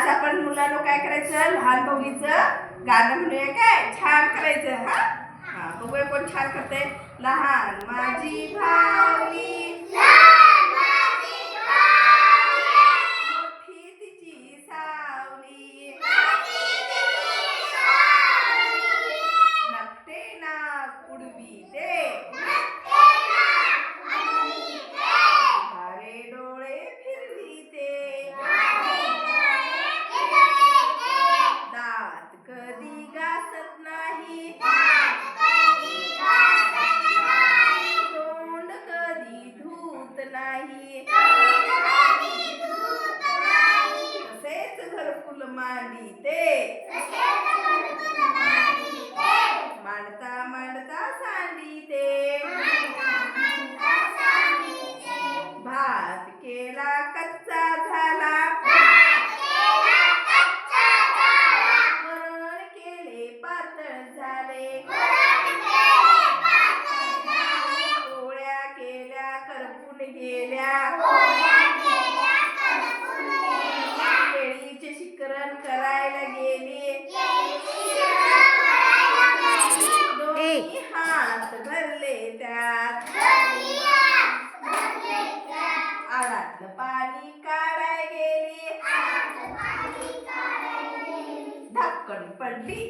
आज आपण मुलांना काय करायचं? लहान भाऊलीचं गाणं म्हणूया काय? छान करायचं हा? हा बघूया कोण छान करते लहान माझी भावली. मोठी तिची सावली. नकटे नाक उडवी ते तसेच घरकुल मांडता मांडता सांडी ते. भात केला कच्चा झाला. वरण केले पातळ झाले. पोळ्या केल्या करपून गेल्या. त्यात आडातलं पाणी काढाय गेली. ढक्कन पडली.